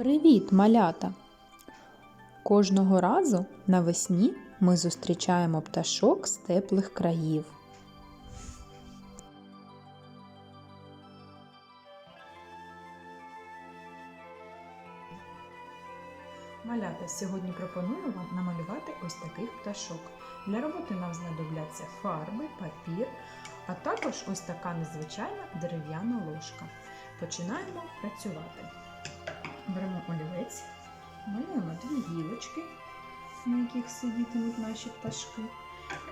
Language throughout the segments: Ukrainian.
Привіт, малята! Кожного разу навесні ми зустрічаємо пташок з теплих країв. Малята, сьогодні пропоную вам намалювати ось таких пташок. Для роботи нам знадобляться фарби, папір, а також ось така незвичайна дерев'яна ложка. Починаємо працювати. Беремо олівець, малюємо дві гілочки, на яких сидітимуть наші пташки.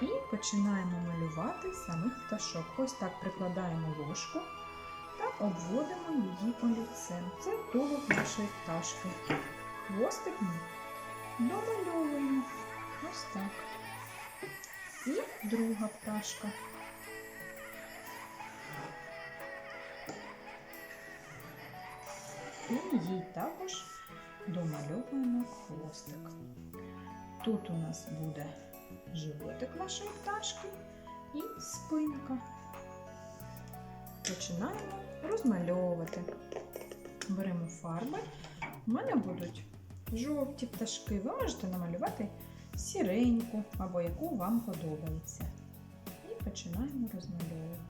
І починаємо малювати самих пташок. Ось так прикладаємо ложку та обводимо її олівцем. Це тулуб нашої пташки. Хвостик ми домальовуємо. Ось так. І друга пташка. І їй також домальовуємо хвостик. Тут у нас буде животик нашої пташки і спинка. Починаємо розмальовувати. Беремо фарби. У мене будуть жовті пташки. Ви можете намалювати сіреньку або яку вам подобається. І починаємо розмальовувати.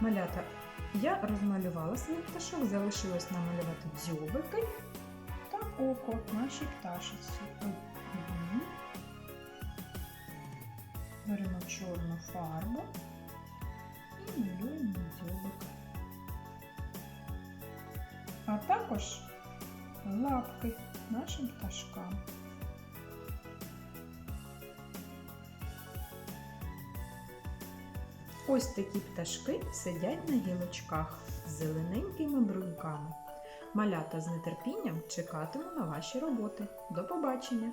Малята, я розмалювала свій пташок, залишилось намалювати дзьобики та око нашій пташиці. Беремо чорну фарбу і малюємо дзьобик. А також лапки нашим пташкам. Ось такі пташки сидять на гілочках з зелененькими бруньками. Малята з нетерпінням чекатиму на ваші роботи. До побачення!